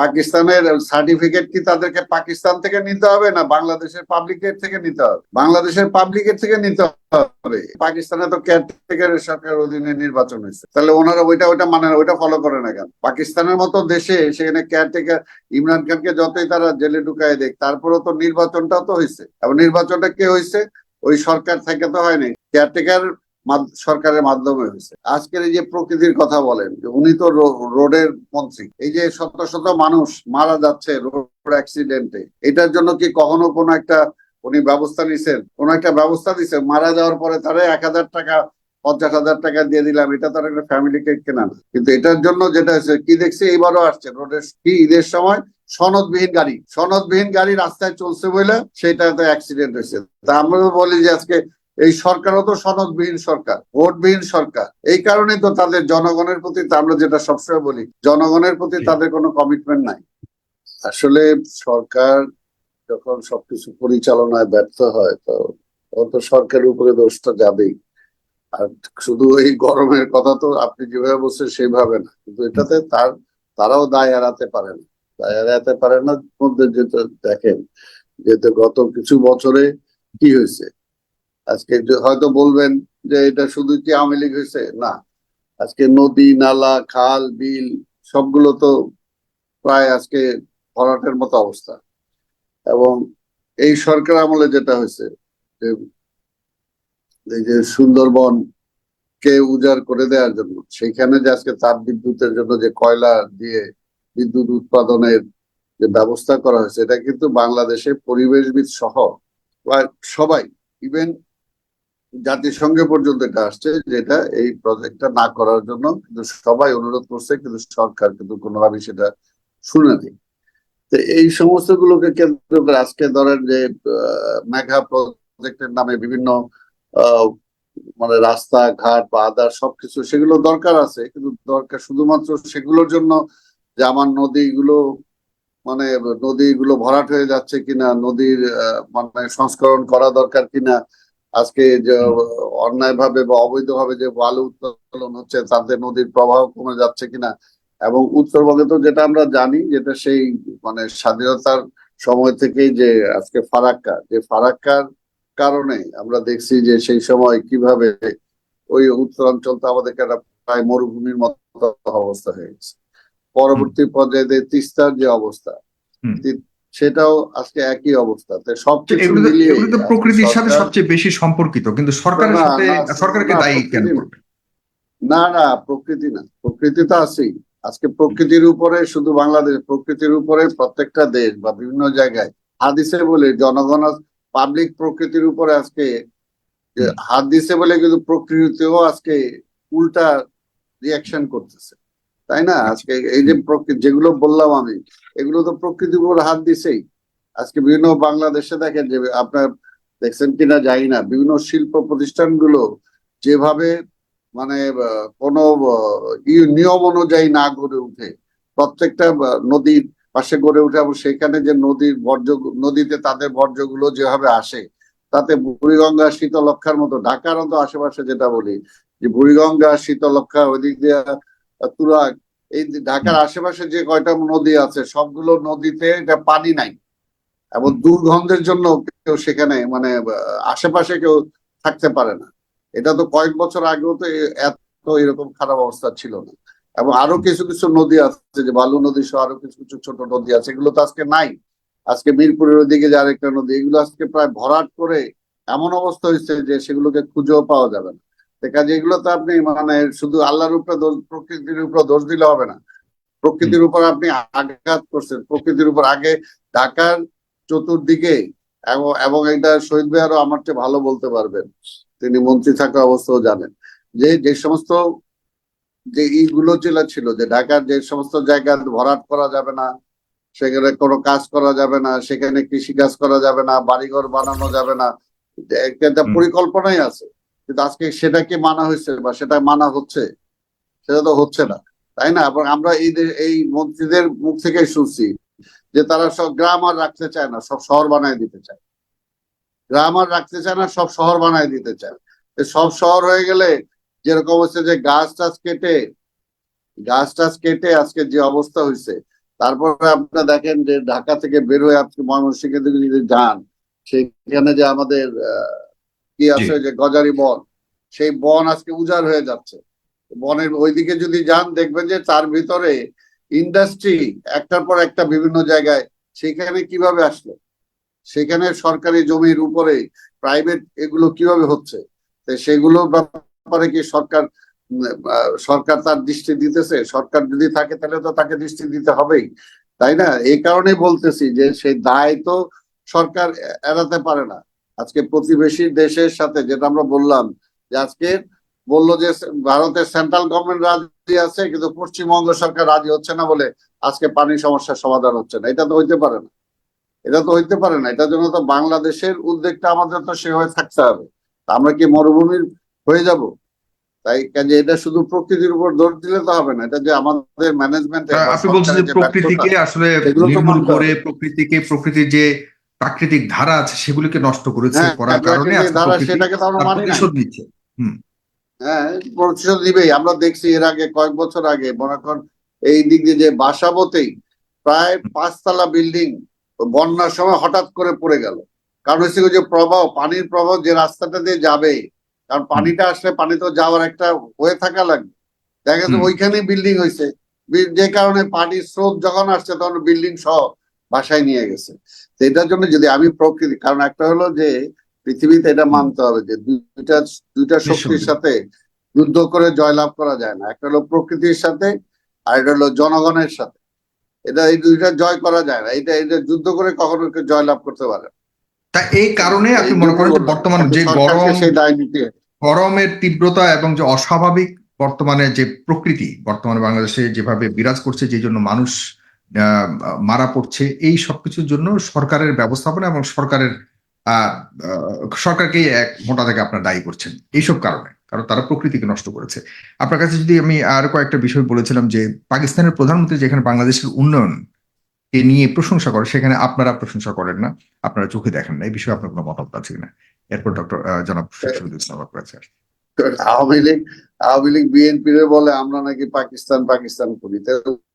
পাকিস্তানের সার্টিফিকেট কি তাদেরকে পাকিস্তান থেকে নিতে হবে না বাংলাদেশের পাবলিকের থেকে নিতে হবে? বাংলাদেশের পাবলিকের থেকে নিতে হবে। পাকিস্তানে তো কেয়ারটেকার সরকার অধীনে নির্বাচন হয়েছে। তাহলে ওনারা ওইটা ওইটা মানে ওইটা ফলো করে না কেন? পাকিস্তানের মতো দেশে সেখানে কেয়ারটেকার ইমরান খানকে যতই তারা জেলে ঢুকায় দেখ, তারপরেও তো নির্বাচনটাও তো হয়েছে। এবং নির্বাচনটা কে হয়েছে? ওই সরকার থেকে তো হয়নি। কেয়ারটেকার সরকারের মাধ্যমে হয়েছে। আজকের এই যে প্রকৃতির কথা বলেন উনি তো রোডের মন্ত্রী, এই যে শত শত মানুষ মারা যাচ্ছে রোড অ্যাক্সিডেন্টে, এটার জন্য কি কখনো কোনো একটা উনি ব্যবস্থা নিছেন? কোন একটা ব্যবস্থা দিচ্ছেন মারা যাওয়ার পরে তারা এক হাজার টাকা, পঞ্চাশ হাজার টাকা দিয়ে দিলাম, এটা তার একটা ফ্যামিলিকে কেনা কিন্তু এটার জন্য যেটা হচ্ছে কি দেখছি? এবারও আসছে রোডের, কি ঈদের সময় সনদবিহীন গাড়ি সনদবিহীন গাড়ি রাস্তায় চলছে বলে সেটাতে অ্যাক্সিডেন্ট হয়েছে। তা আমরা বলি যে আজকে এই সরকারও তো সনদবিহীন সরকার ভোটবিহীন সরকার। এই কারণে তো তাদের জনগণের প্রতি তা আমরা যেটা সবসময় বলি জনগণের প্রতি তাদের কোনো কমিটমেন্ট নাই। আসলে সরকার যখন সবকিছু পরিচালনায় ব্যর্থ হয় তো তখন তো সরকারের উপরে দোষটা যাবেই। আর শুধু এই গরমের কথা তো আপনি যেভাবে বলছেন সেইভাবে না কিন্তু এটাতে তার তারাও দায় এড়াতে পারে না। দায় এড়াতে পারে না মধ্যে যেটা দেখেন যেহেতু গত কিছু বছরে কি হয়েছে আজকে হয়তো বলবেন যে এটা শুধু কি আওয়ামী লীগ হয়েছে? না। আজকে নদী, নালা, খাল, বিল, সবগুলো তো প্রায় আজকে ভরাটের মতো অবস্থা। এবং এই সরকার আমলে যেটা হয়েছে যে এই যে সুন্দরবন কে উজাড় করে দেওয়ার জন্য, সেখানে যে আজকে তাপ বিদ্যুতের জন্য যে কয়লা দিয়ে বিদ্যুৎ উৎপাদনের যে ব্যবস্থা করা হয়েছে, এটা কিন্তু বাংলাদেশে পরিবেশবিদ সহ সবাই ইভেন জাতিসংঘে পর্যন্ত এটা আসছে যেটা এই প্রজেক্টটা না করার জন্য কিন্তু সবাই অনুরোধ করছে, কিন্তু সরকার কিন্তু কোনোভাবেই সেটা শুনে নেই। তো এই সমস্ত গুলোকে কেন্দ্র করে আজকে ধরেন যে মেঘা প্রজেক্টের নামে বিভিন্ন মানে রাস্তা ঘাট বা আদার সবকিছু সেগুলো দরকার আছে, কিন্তু দরকার শুধুমাত্র সেগুলোর জন্য যে আমার নদীগুলো মানে নদীগুলো ভরাট হয়ে যাচ্ছে কিনা, নদীর মানে সংস্করণ করা দরকার কিনা আজকে যে অন্যায় ভাবে বা অবৈধ ভাবে যে বালু উত্তোলন হচ্ছে তাতে নদীর প্রবাহ কমে যাচ্ছে কিনা এবং উত্তরবঙ্গে তো যেটা আমরা জানি যেটা সেই মানে স্বাধীনতার সময় থেকেই যে আজকে ফারাক্কা যে ফারাক্কার কারণে আমরা দেখছি যে সেই সময় কীভাবে ওই উত্তরাঞ্চলটা আমাদেরকে একটা প্রায় মরুভূমির মতো অবস্থা হয়ে গেছে পরবর্তী পর্যায়ে তিস্তার যে অবস্থা। তি- সেটাও আজকে একই অবস্থা। তো সবকিছু মিলিয়ে তো প্রকৃতির সাথে সবচেয়ে বেশি সম্পর্কিত কিন্তু সরকারের না, সাথে না, সরকারকে দায়ী কেন? প্রকৃতি- না না প্রকৃতি না প্রকৃতি তো আছেই। আজকে প্রকৃতির উপরে শুধু বাংলাদেশ প্রকৃতির উপরে প্রত্যেকটা দেশ বা বিভিন্ন জায়গায় হাত দিছে বলে জনগণ পাবলিক প্রকৃতির উপরে আজকে হাত দিছে বলে কিন্তু প্রকৃতিও আজকে উল্টা রিয়াকশন করতেছে। তাই না? আজকে এই যে যেগুলো বললাম আমি, এগুলো তো প্রকৃতির উপর হাত দিছেই। আজকে বিভিন্ন বাংলাদেশে দেখেন যে আপনার দেখছেন কিনা জানি না, বিভিন্ন শিল্প প্রতিষ্ঠানগুলো যেভাবে মানে কোনো নিয়ম অনুযায়ী না গড়ে উঠে প্রত্যেকটা নদীর পাশে গড়ে উঠে এবং সেখানে যে নদীর বর্জ্য, নদীতে তাদের বর্জ্যগুলো যেভাবে আসে, তাতে বুড়িগঙ্গা শীতলক্ষার মতো, ঢাকার মতো আশেপাশে যেটা বলি, যে বুড়িগঙ্গা, শীতলক্ষা, ওইদিক দিয়ে তুরাগ এই ঢাকার আশেপাশে যে কয়টা নদী আছে সবগুলো নদীতে এটা পানি নাই। এবং দুর্গন্ধের জন্য কেউ সেখানে মানে আশেপাশে কেউ থাকতে পারে না। এটা তো কয়েক বছর আগেও তো এত এরকম খারাপ অবস্থা ছিল না। এবং আরও কিছু কিছু নদী আছে যে বালু নদী সহ আরও কিছু কিছু ছোট নদী আছে এগুলো তো আজকে নাই। আজকে মিরপুরের ওদিকে যে আরেকটা নদী এগুলো আজকে প্রায় ভরাট করে এমন অবস্থা হয়েছে যে সেগুলোকে খুঁজেও পাওয়া যাবে না। কাজে এগুলো তো আপনি মানে শুধু আল্লাহর উপরে দোষ প্রকৃতির উপর দোষ দিলে হবে না। প্রকৃতির উপর আপনি আঘাত করছেন। প্রকৃতির উপর আগে ঢাকার চতুর্দিকে এবং এবং এটা শহীদ ভাই আরও আমার চেয়ে ভালো বলতে পারবেন। তিনি মন্ত্রী থাকা অবস্থাও জানেন। যে যে সমস্ত যে ইগুলো যেটা ছিল যে ঢাকার যে সমস্ত জায়গা ভরাট করা যাবে না সেখানে কোনো কাজ করা যাবে না সেখানে কৃষি কাজ করা যাবে না বাড়িঘর বানানো যাবে না একটা পরিকল্পনাই আছে। কিন্তু আজকে সেটা কি মানা হয়েছে বা সেটা মানা হচ্ছে? সেটা তো হচ্ছে না তাই না? এবং আমরা এই এই মন্ত্রীদের মুখ থেকেই শুনছি যে তারা সব গ্রাম আর রাখতে চায় না সব শহর বানায় দিতে চায়। গ্রাম আর রাখতে চায় না সব শহর বানায় দিতে চায়। সব শহর হয়ে গেলে যেরকম হচ্ছে যে গাছ টাছ কেটে গাছ টাছ কেটে আজকে যে অবস্থা হয়েছে তারপরে আপনারা দেখেন যে ঢাকা থেকে বের হয়ে আজকে ময়মনসিংহের দিকে যদি যান সেখানে যে আমাদের আহ, কি আছে যে গজারি বন? সেই বন আজকে উজাড় হয়ে যাচ্ছে। বনের ওইদিকে যদি যান দেখবেন যে তার ভিতরে ইন্ডাস্ট্রি একটার পর একটা বিভিন্ন জায়গায় সেখানে কীভাবে আসলো? সেখানে সরকারি জমির উপরে প্রাইভেট এগুলো কীভাবে হচ্ছে? সেগুলো ব্যাপারে কি সরকার সরকার তার দৃষ্টি দিতেছে? সরকার যদি থাকে তাহলে তো তাকে দৃষ্টি দিতে হবেই। তাই না? এই কারণে বলতেছি যে সেই দায় তো সরকার এড়াতে পারে না। আজকে প্রতিবেশী দেশের সাথে যেটা আমরা বললাম যে আজকে বলল যে ভারতের সেন্ট্রাল গভর্নমেন্ট রাজি আছে কিন্তু পশ্চিমবঙ্গ সরকার রাজি হচ্ছে না বলে আজকে পানির সমস্যার সমাধান হচ্ছে না। এটা তো হইতে পারে না। এটা তো হইতে পারে না। এটার জন্য তো বাংলাদেশের উদ্যোগটা আমাদের তো সেভাবে থাকতে হবে। আমরা কি মরুভূমির হয়ে যাব? তাই কাজে এটা শুধু প্রকৃতির উপর দোষ দিলে তো হবে না। এটা যে আমাদের ম্যানেজমেন্ট আপনি বলছেন যে প্রকৃতিকে আসলে নির্মূল করে প্রকৃতিকে প্রকৃতির যে প্রাকৃতিক ধারা আছে সেগুলোকে নষ্ট করেছে হ্যাঁ করার কারণে সেটাকে প্রতিশোধ নিচ্ছে। হ্যাঁ প্রতিশোধ দিবেই আমরা দেখছি এর আগে কয়েক বছর আগে মনে করেন এই দিক দিয়ে যে বাসাবতেই প্রায় পাঁচতলা বিল্ডিং বন্যার সময় হঠাৎ করে পড়ে গেল। কারণ হচ্ছে যে প্রবাহ পানির প্রবাহ যে রাস্তাটা দিয়ে যাবে কারণ পানিটা আসলে পানি তো যাওয়ার একটা হয়ে থাকা লাগবে। দেখা যাচ্ছে হুম। ওইখানে বিল্ডিং হয়েছে। যে কারণে পানির স্রোত যখন আসছে তখন বিল্ডিং সহ বাসায় নিয়ে গেছে। তো এটার জন্য যদি আমি প্রকৃতি কারণ একটা হলো যে পৃথিবীতে এটা মানতে হবে যে দুইটা দুইটা শক্তির সাথে যুদ্ধ করে জয়লাভ করা যায় না। একটা হলো প্রকৃতির সাথে আর এটা হলো জনগণের সাথে। এটা এই দুইটা জয় করা যায় না। এটা এটা যুদ্ধ করে কখনো কেউ জয়লাভ করতে পারে না। তা এই কারণে আপনি মনে করেন যে বর্তমান যে গরম সেই দায় নিতে হবে। গরমের তীব্রতা এবং যে অস্বাভাবিক বর্তমানে যে প্রকৃতি বর্তমানে বাংলাদেশে যেভাবে বিরাজ করছে যে জন্য মানুষ আহ, মারা পড়ছে এই সবকিছুর জন্য সরকারের ব্যবস্থাপনা এবং সরকারের আহ, আহ, সরকারকে এক মোটা থেকে আপনার দায়ী করছেন। এইসব কারণে কারণ তারা প্রকৃতিকে নষ্ট করেছে। আপনার কাছে যদি আমি আর কয়েকটা বিষয় বলেছিলাম যে পাকিস্তানের প্রধানমন্ত্রী যেখানে বাংলাদেশের উন্নয়ন কে নিয়ে প্রশংসা করে সেখানে আপনারা প্রশংসা করেন না আপনারা চোখে দেখেন না এই বিষয়ে আপনার কোনো মতামত আছে কিনা? এরপর ডক্টর জনাব শেখ শহীদুল ইসলাম আপনার কাছে আওয়ামী লীগ আওয়ামী লীগ বিএনপি বলে, আমরা নাকি পাকিস্তান পাকিস্তান করি।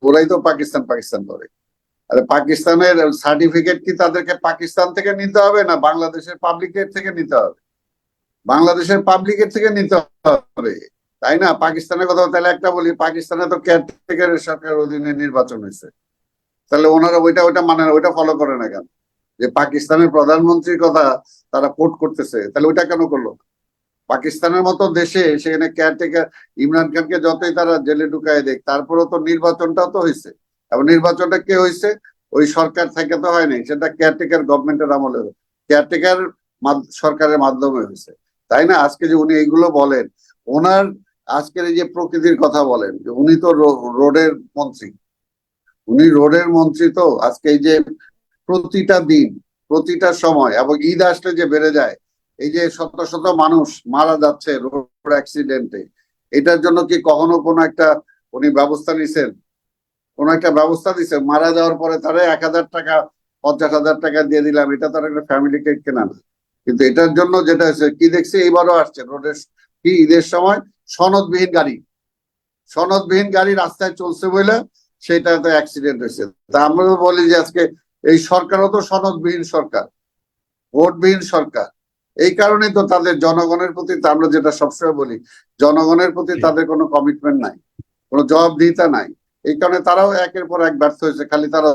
ওরাই তো পাকিস্তান পাকিস্তান করে আরে পাকিস্তানের সার্টিফিকেট কি তাদেরকে পাকিস্তান থেকে নিতে হবে, না বাংলাদেশের পাবলিকের থেকে নিতে হবে? বাংলাদেশের পাবলিকের থেকে নিতে হবে। তাই না? পাকিস্তানের কথা তাহলে একটা বলি, পাকিস্তানে তো কেয়ারটেকারের সরকার অধীনে নির্বাচন হয়েছে। তাহলে ওনারা ওইটা ওইটা মানে ওইটা ফলো করে না কেন? যে পাকিস্তানের প্রধানমন্ত্রীর কথা তারা কোট করতেছে, তাহলে ওইটা কেন করল? না? পাকিস্তানের মতো দেশে সেখানে কেয়ারটেকার ইমরান খানকে যতই তারা জেলে ঢুকায় দেখ, তারপরেও তো নির্বাচনটাও তো হয়েছে। এবং নির্বাচনটা কে হয়েছে? ওই সরকার থেকে তো হয়নি সেটা কেয়ারটেকার গভর্নমেন্টের আমলে কেয়ারটেকার সরকারের মাধ্যমে হয়েছে। তাই না? আজকে যে উনি এইগুলো বলেন, ওনার আজকের এই যে প্রকৃতির কথা বলেন, যে উনি তো রোডের মন্ত্রী। উনি রোডের মন্ত্রী তো, আজকে এই যে প্রতিটা দিন, প্রতিটা সময়, এবং ঈদ আসলে যে বেড়ে যায় এই যে শত শত মানুষ মারা যাচ্ছে রোড অ্যাক্সিডেন্টে, এটার জন্য কি কখনো কোনো একটা উনি ব্যবস্থা নিছেন? কোন একটা ব্যবস্থা দিছে মারা যাওয়ার পরে তারা এক হাজার টাকা, পঞ্চাশ হাজার টাকা দিয়ে দিলাম, এটা তার একটা ফ্যামিলি ফ্যামিলিকে কেনা না। কিন্তু এটার জন্য যেটা হচ্ছে কি দেখছি? এইবারও আসছে রোডের, কি ঈদের সময়? সনদবিহীন গাড়ি। সনদবিহীন গাড়ি রাস্তায় চলছে বলে সেটাতে অ্যাক্সিডেন্ট হয়েছে। তা আমরা বলি যে আজকে এই সরকারও তো সনদবিহীন সরকার, ভোটবিহীন সরকার। এই কারণেই তো তাদের জনগণের প্রতি তা আমরা যেটা সবসময় বলি জনগণের প্রতি তাদের কোনো কমিটমেন্ট নাই কোনো জবাবদিহিতা নাই। এই কারণে তারাও একের পর এক ব্যর্থ হয়েছে। খালি তারা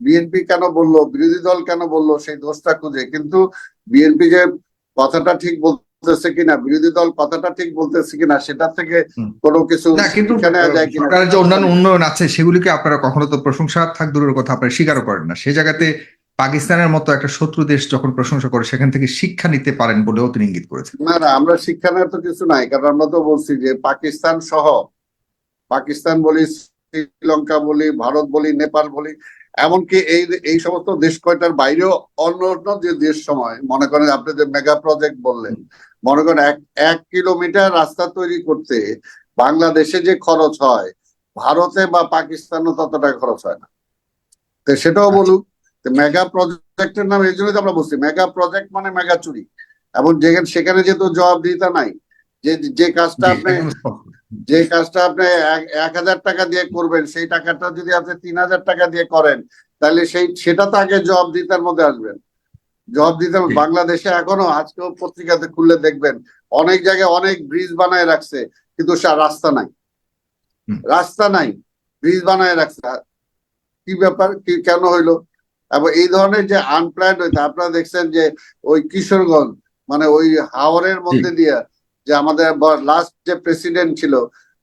বিএনপি কেন বলল বিরোধী দল কেন বলল সেই দোষটা খুঁজে। কিন্তু বিএনপি যে কথাটা ঠিক বলতেছে কিনা বিরোধী দল কথাটা ঠিক বলতেছে কিনা সেটা থেকে কোনো কিছু কিন্তু সরকারের যে অন্যান্য উন্নয়ন আছে সেগুলিকে আপনারা কখনো তো প্রশংসা থাক দূরের কথা আপনারা স্বীকারও করেন না। সে জায়গাতে পাকিস্তানের মতো একটা শত্রু দেশ যখন প্রশংসা করে, সেখান থেকে শিক্ষা নিতে পারেন বলেও তিনি ইঙ্গিত করেছেন। না না, আমরা শিক্ষা নেওয়ার তো কিছু নাই, কারণ আমরা তো বলছি যে পাকিস্তান সহ, পাকিস্তান বলি, শ্রীলঙ্কা বলি, ভারত বলি, নেপাল বলি, এমনকি এই এই সমস্ত দেশ কয়টার বাইরেও অন্য অন্য যে দেশ সময়, মনে করেন আপনি যে মেগা প্রজেক্ট বললেন, মনে করেন এক এক কিলোমিটার রাস্তা তৈরি করতে বাংলাদেশে যে খরচ হয়, ভারতে বা পাকিস্তানও তত টাকা খরচ হয় না। তো সেটাও বলুক মেগা প্রজেক্টের নাম এই জন্যই তো আমরা বলছি মেগা প্রজেক্ট মানে মেগা চুরি। এবং যেখানে সেখানে যেহেতু জবাবদিহিতা নাই যে যে কাজটা আপনি যে কাজটা আপনি এক- হাজার টাকা দিয়ে করবেন সেই টাকাটা যদি আপনি তিন হাজার টাকা দিয়ে করেন তাহলে সেই সেটা তো আগে জবাব দিতার মধ্যে আসবেন জবাব দিতে বাংলাদেশে এখনও আজকেও পত্রিকাতে খুললে দেখবেন অনেক জায়গায় অনেক ব্রিজ বানায় রাখছে কিন্তু রাস্তা নাই। রাস্তা নাই ব্রিজ বানায় রাখছে। কি ব্যাপার? কি কেন হইল? এবং এই ধরনের যে আনপ্ল্যান্ড হইতে আপনারা দেখছেন যে ওই কিশোরগঞ্জ মানে ওই হাওরের মধ্যে দিয়ে যে আমাদের লাস্ট যে প্রেসিডেন্ট ছিল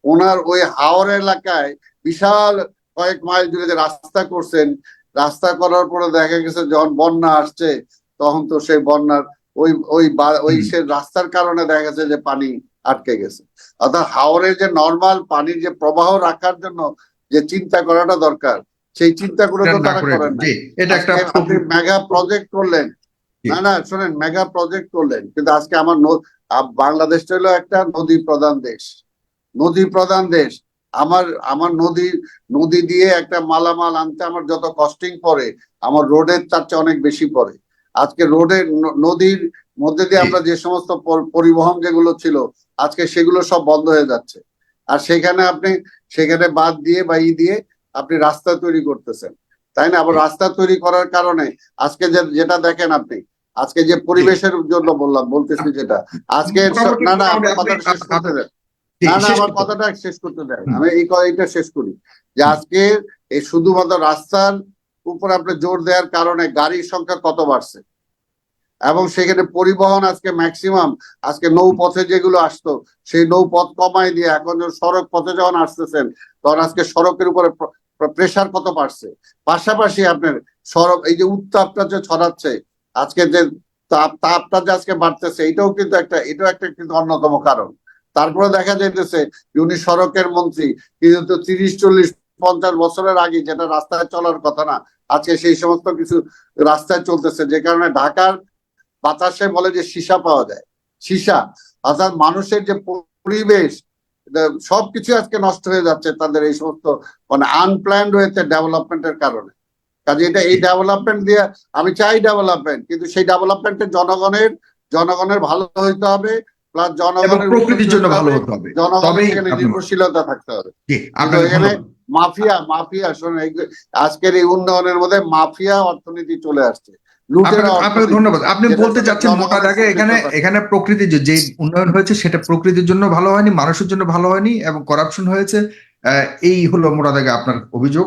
ওনার ওই হাওর এলাকায় বিশাল কয়েক মাইল জুড়ে যে রাস্তা করছেন রাস্তা করার পরে দেখা গেছে যখন বন্যা আসছে তখন তো সেই বন্যার ওই ওই ওই সে রাস্তার কারণে দেখা গেছে যে পানি আটকে গেছে। অর্থাৎ হাওরের যে নর্মাল পানির যে প্রবাহ রাখার জন্য যে চিন্তা করাটা দরকার সেই চিন্তাগুলো তো তারা করেন না। জি এটা একটা আপনি মেগা প্রজেক্ট করলেন। না না শোনেন মেগা প্রজেক্ট করলেন। কিন্তু আজকে আমার বাংলাদেশটা হলো একটা নদী প্রধান দেশ। নদী প্রধান দেশ। আমার আমার নদী নদী দিয়ে একটা মালামাল আনতে আমার যত কস্টিং পড়ে আমার রোডের তার চেয়ে অনেক বেশি পড়ে। আজকে রোডের নদীর মধ্যে দিয়ে আমরা যে সমস্ত পরিবহন যেগুলো ছিল আজকে সেগুলো সব বন্ধ হয়ে যাচ্ছে। আর সেখানে আপনি সেখানে বাদ দিয়ে বা ই দিয়ে আপনি রাস্তা তৈরি করতেছেন। তাই না? আবার রাস্তা তৈরি করার কারণে আজকে যে যেটা দেখেন আপনি আজকে যে পরিবেশের জন্য বললাম বলতেছি যেটা আজকে না না আমার কথাটা শেষ করতে দেন। না না আমার কথাটা শেষ করতে দেন। আমি এই এইটা শেষ করি। যে আজকে এই শুধুমাত্র রাস্তার উপর আপনি জোর দেওয়ার কারণে গাড়ির সংখ্যা কত বাড়ছে? এবং সেখানে পরিবহন আজকে ম্যাক্সিমাম আজকে নৌপথে যেগুলো আসতো সেই নৌপথ কমাই দিয়ে এখন যখন সড়ক পথে যখন আসতেছেন তখন আজকে সড়কের উপরে প্রেসার কত বাড়ছে? পাশাপাশি আপনার সড়ক, এই যে উত্তাপটা যে ছড়াচ্ছে, আজকে যে তাপ, তাপটা যে আজকে বাড়তেছে, এটাও কিন্তু একটা, এটাও একটা কিন্তু অন্যতম কারণ। তারপরে দেখা যাইতেছে যে উনি সড়কের মন্ত্রী, কিন্তু তিরিশ, চল্লিশ, পঞ্চাশ বছরের আগে যেটা রাস্তায় চলার কথা না, আজকে সেই সমস্ত কিছু রাস্তায় চলতেছে, যে কারণে ঢাকার বাতাসে বলে যে সীসা পাওয়া যায়। সীসা, অর্থাৎ মানুষের যে পরিবেশ সবকিছু আজকে নষ্ট হয়ে যাচ্ছে তাদের এই সমস্ত মানে আনপ্ল্যান্ড হয়েছে ডেভেলপমেন্টের কারণে। কাজে এটা এই ডেভেলপমেন্ট দিয়ে আমি চাই ডেভেলপমেন্ট কিন্তু সেই ডেভেলপমেন্টের জনগণের জনগণের ভালো হইতে হবে প্লাস জনগণের প্রকৃতির জন্য ভালো হতে হবে। জনগণের নির্ভরশীলতা থাকতে হবে। এখানে মাফিয়া মাফিয়া শোনেন আজকের এই উন্নয়নের মধ্যে মাফিয়া অর্থনীতি চলে আসছে। আপনাকে ধন্যবাদ। আপনি বলতে চাচ্ছেন মোটা দাগে এখানে এখানে প্রকৃতির যে- উন্নয়ন হয়েছে সেটা প্রকৃতির জন্য ভালো হয়নি মানুষের জন্য ভালো হয়নি এবং করাপশন হয়েছে। আহ, এই হলো মোটা দাগে আপনার অভিযোগ।